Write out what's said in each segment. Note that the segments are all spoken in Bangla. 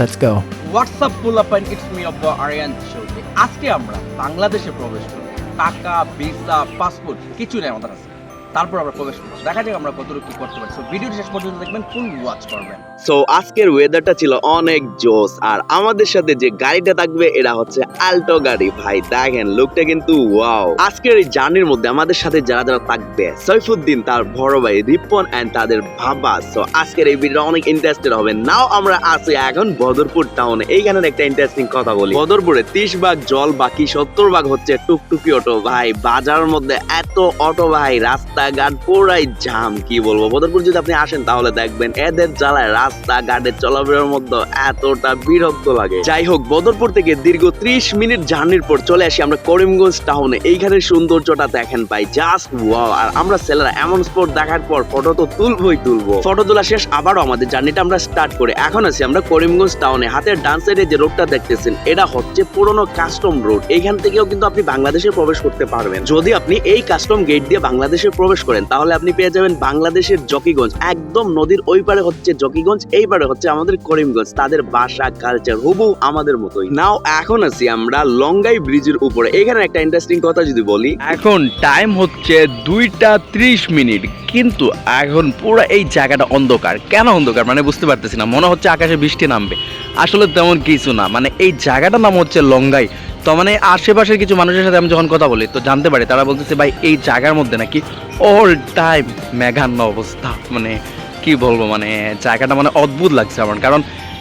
Let's go. WhatsApp pull up and it's me of the Aryan শোতে আজকে আমরা বাংলাদেশে প্রবেশ করব টাকা ভিসা পাসপোর্ট কিছু নেই আমাদের কাছে তারপর আমরা প্রবেশ করব। দেখা যাক আমরা কতটুকু কি করতে পারি। ভিডিওটি শেষ পর্যন্ত দেখবেন ফুল ওয়াচ করবেন। সো আজকের ওয়েদারটা ছিল অনেক জোস আর আমাদের সাথে যে গাড়িটা থাকবে, এটা হচ্ছে আল্টো গাড়ি। ভাই, দেখেন কিন্তু ওয়াও আজকের এই জার্নির মধ্যে আমাদের সাথে যারা যারা থাকবে, সৈফুদ্দিন, তার বড় ভাই রিপন তাদের ভাবা সো আজকের এই অনেক ইন্টারেস্টেড হবে। নাও আমরা আছি এখন বদরপুর টাউনে এইখানের একটা ইন্টারেস্টিং কথা বলি। বদরপুরে ত্রিশ ভাগ জল, বাকি সত্তর ভাগ হচ্ছে টুকটুকি অটো ভাই, বাজারের মধ্যে এত অটো ভাই রাস্তাঘাট পুরাই জাম, কি বলব? বদরপুর যদি আপনি আসেন, তাহলে দেখবেন এদের জ্বালায় রাস্তাঘাটে চলাফেরার মধ্যে এতটা বিরক্ত লাগে। যাই হোক, বদরপুর থেকে দীর্ঘ ত্রিশ মিনিট জার্নির পর চলে আসি আমরা করিমগঞ্জ টাউনে। এইখানের সৌন্দর্যটা দেখেন পাই জাস্ট ওয়াও আর আমরা ছেলেরা এমন স্পট দেখার পর ফটো তো তুলবই তুলবো। ফটো তোলা শেষ, আবারও আমাদের জার্নিটা আমরা স্টার্ট করে। এখন আছি আমরা করিমগঞ্জ টাউনে। হাতের ডান সাইডে যে রোডটা দেখতেছেন, এটা হচ্ছে পুরনো কাস্টম রোড এইখান থেকেও কিন্তু আপনি বাংলাদেশে প্রবেশ করতে পারবেন। যদি আপনি এই কাস্টম গেট দিয়ে বাংলাদেশে প্রবেশ করেন, তাহলে আপনি পেয়ে যাবেন বাংলাদেশের জকিগঞ্জ। একদম নদীর ওই পারে হচ্ছে জকিগঞ্জ, এই পারে হচ্ছে আমাদের করিমগঞ্জ। তাদের ভাষা কালচার হুবু আমাদের মতোই। নাও এখন আছি আমরা লঙ্গাই ব্রিজের উপরে। এখানে একটা ইন্টারেস্টিং কথা যদি বলি, এখন টাইম হচ্ছে দুইটা ত্রিশ মিনিট। কিন্তু এখন পুরো এই জায়গাটা অন্ধকার। কেন অন্ধকার? মানে বুঝতে পারতেছি না। মনে হচ্ছে আকাশে বৃষ্টি নামবে। আসলে তেমন কিছু না। মানে এই জায়গাটার নাম হচ্ছে লঙ্গাই। তো মানে আশেপাশের কিছু মানুষের সাথে আমি যখন কথা বলি, তো জানতে পারি, তারা বলতেছে, ভাই, এই জায়গার মধ্যে নাকি অল টাইম মেঘান্ন অবস্থা। মানে কি বলব মানে জায়গাটা মানে অদ্ভুত লাগছে আমার। কারণ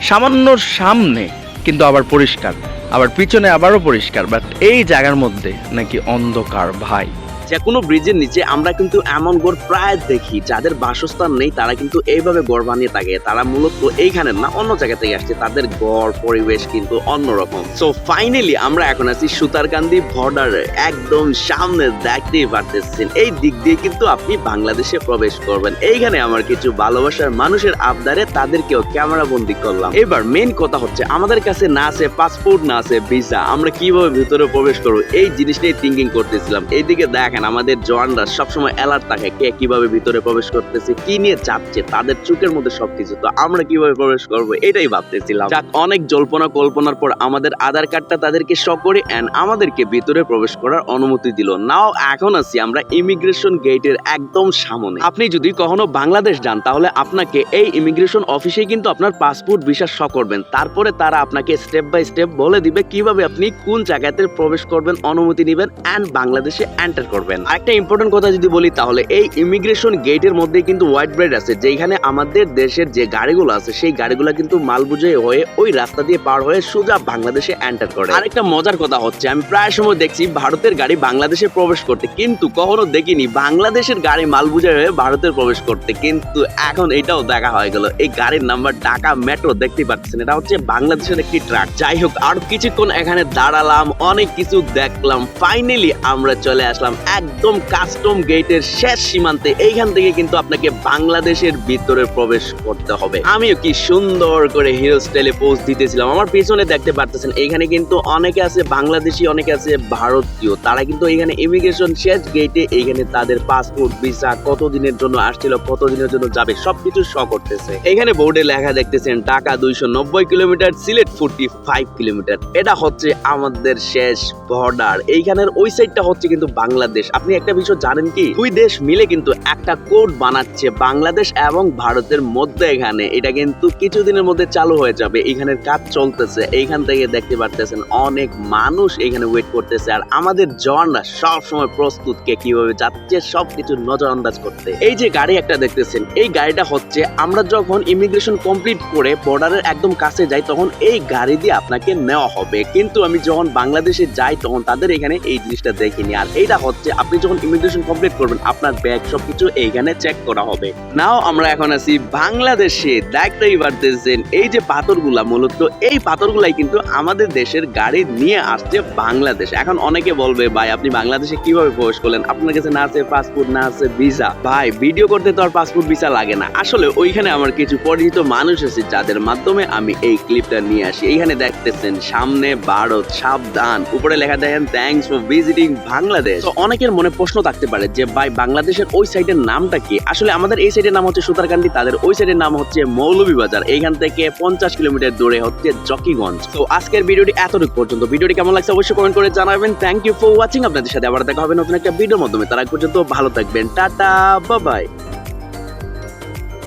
সামান্য সামনে কিন্তু আবার পরিষ্কার, আবার পিছনে আবারও পরিষ্কার বাট এই জায়গার মধ্যে নাকি অন্ধকার, ভাই। যে কোনো ব্রিজের নিচে আমরা কিন্তু এমন ঘর প্রায় দেখি, যাদের বাসস্থান নেই, তারা কিন্তু এইভাবে ঘর বানিয়ে থাকে। তারা মূলত এইখানে না, অন্য জায়গা থেকে আসছে। তাদের ঘর, পরিবেশ কিন্তু অন্যরকম। সো ফাইনালি আমরা এখন আছি সুতারকান্দি বর্ডারে একদম সামনে দেখতেই পারতেছেন। এই দিক দিয়ে কিন্তু আপনি বাংলাদেশে প্রবেশ করবেন। এইখানে আমার কিছু ভালোবাসার মানুষের আবদারে তাদেরকেও ক্যামেরা বন্দি করলাম। এবার মেন কথা হচ্ছে, আমাদের কাছে না আছে পাসপোর্ট না আছে ভিসা আমরা কীভাবে ভিতরে প্রবেশ করব? এই জিনিসটাই থিঙ্কিং করতেছিলাম। এইদিকে দেখেন আমাদের জওয়ানরা সবসময় অ্যালার্ট থাকে কে কীভাবে ভিতরে প্রবেশ করতেছে, কি নিয়ে যাচ্ছে তাদের চোখের মধ্যে সবকিছু। তো আমরা কীভাবে প্রবেশ করব, এটাই ভাবতেছিলাম। যাক, অনেক জল্পনা কল্পনার পর আমাদের আধার কার্ডটা তাদেরকে শ করে এন্ড আমাদেরকে ভিতরে প্রবেশ করার অনুমতি দিল। নাও এখন আছি আমরা ইমিগ্রেশন গেটের একদম সামনে। আপনি যদি কখনো বাংলাদেশ যান, তাহলে আপনাকে এই ইমিগ্রেশন অফিসে কিন্তু আপনার পাসপোর্ট ভিসা শ করবেন। তারপরে তারা আপনাকে স্টেপ বাই স্টেপ বলে দিবে কীভাবে আপনি কোন জায়গাতে প্রবেশ করবেন, অনুমতি নেবেন এন্ড বাংলাদেশে এন্টার করবেন। একটা ইম্পর্টেন্ট কথা যদি বলি, তাহলে এই ইমিগ্রেশন গেটের মধ্যে কিন্তু হোয়াইট ব্রেড আছে যেখানে আমাদের দেশের যে গাড়িগুলো আছে, সেই গাড়িগুলো কিন্তু মাল বুঝে হয়ে ওই রাস্তা দিয়ে পার হয়ে সোজা বাংলাদেশে এন্টার করে। আরেকটা মজার কথা হচ্ছে, আমি প্রায় সময় দেখছি ভারতের গাড়ি বাংলাদেশে প্রবেশ করতে, কিন্তু কখনো দেখিনি বাংলাদেশের গাড়ি মাল বুঝে হয়ে ভারতের প্রবেশ করতে। কিন্তু এখন এটাও দেখা হয়ে গেল, এই গাড়ির নাম্বার ঢাকা মেট্রো দেখতে পাচ্ছেন, এটা হচ্ছে বাংলাদেশের একটি ট্রাক যাই হোক, আর কিছুক্ষণ এখানে দাঁড়ালাম, অনেক কিছু দেখলাম ফাইনালি আমরা চলে আসলাম একদম কাস্টম গেটের শেষ সীমান্তে এইখান থেকে কিন্তু আপনাকে বাংলাদেশের ভিতরে প্রবেশ করতে হবে। আমিও কি সুন্দর করে হিরো স্টাইলে পোস্ট দিতেছিলাম। আমার পিছনে দেখতে পারতেছেন এখানে কিন্তু অনেকে আছে বাংলাদেশি, অনেকে আছে ভারতীয়। তারা কিন্তু এখানে ইমিগ্রেশন শেষ গেটে এইখানে তাদের পাসপোর্ট ভিসা কত দিনের জন্য আসছিল, কত দিনের জন্য যাবে, সবকিছু শ করতেছে। এখানে বোর্ডে লেখা দেখতেছেন টাকা দুইশো নব্বই kilometre Sylhet forty five kilometre এটা হচ্ছে আমাদের শেষ বর্ডার এইখানের ওই সাইডটা হচ্ছে কিন্তু বাংলাদেশ। আপনি একটা বিষয় জানেন কি? দুই দেশ মিলে কিন্তু একটা কোড বানাচ্ছে বাংলাদেশ এবং ভারতের মধ্যে এখানে। এটা কিন্তু কিছুদিনের মধ্যে চালু হয়ে যাবে। এখানের কাজ চলতেছে। এইখান থেকে দেখতে পারতেছেন অনেক মানুষ এখানে ওয়েট করতেছে। আর আমাদের জওয়ানরা সব সময় প্রস্তুত কে কীভাবে যাচ্ছে, সবকিছু নজর আন্দাজ করতে। এই যে গাড়ি একটা দেখতেছেন, এই গাড়িটা হচ্ছে আমরা যখন ইমিগ্রেশন কমপ্লিট করে বর্ডারের একদম কাছে যাই, তখন এই গাড়ি দিয়ে আপনাকে নেওয়া হবে। কিন্তু আমি যখন বাংলাদেশে যাই, তখন তাদের এখানে এই জিনিসটা দেখিনি। আর এইটা হচ্ছে আপনি যখন ইমিগ্রেশন কমপ্লিট করবেন, আপনার ব্যাগ সবকিছু এইখানে চেক করা হবে। নাও আমরা এখন আছি বাংলাদেশে। দেখতেই পারতেছেন এই যে পাথরগুলা মূলত, এই পাথরগুলাই কিন্তু আমাদের দেশের গাড়ি নিয়ে আসছে বাংলাদেশ। এখন অনেকে বলবে, ভাই, আপনি বাংলাদেশে কীভাবে প্রবেশ করলেন? আপনার কাছে না আছে পাসপোর্ট না আছে ভিসা ভাই ভিডিও করতে তো আর পাসপোর্ট ভিসা লাগে না। আসলে ওইখানে আমার কিছু পরিচিত মানুষ আছে, যাদের মাধ্যমে আমি এই ক্লিপটা নিয়ে আসি। এইখানে দেখতেছেন, সামনে ভারত, সাবধান। উপরে লেখা দেখেন থ্যাংকস ফর ভিজিটিং বাংলাদেশ অনেক অনেকের মনে প্রশ্ন থাকতে পারে যে, ভাই, বাংলাদেশের ওই সাইডের নামটা কি? আসলে আমাদের এই সাইডের নাম হচ্ছে সুতারকান্দি, তাদের ওই সাইডের নাম হচ্ছে মৌলভীবাজার। এইখান থেকে পঞ্চাশ কিলোমিটার দূরে হচ্ছে জকিগঞ্জ। তো আজকের ভিডিওটি এতটুকু পর্যন্ত। ভিডিওটি কেমন লাগছে অবশ্যই কমেন্ট করে জানাবেন। থ্যাংক ইউ ফর ওয়াচিং আপনাদের সাথে আবার দেখা হবে নতুন একটা ভিডিওর মাধ্যমে। তারা পর্যন্ত ভালো থাকবেন। টাটা বাবাই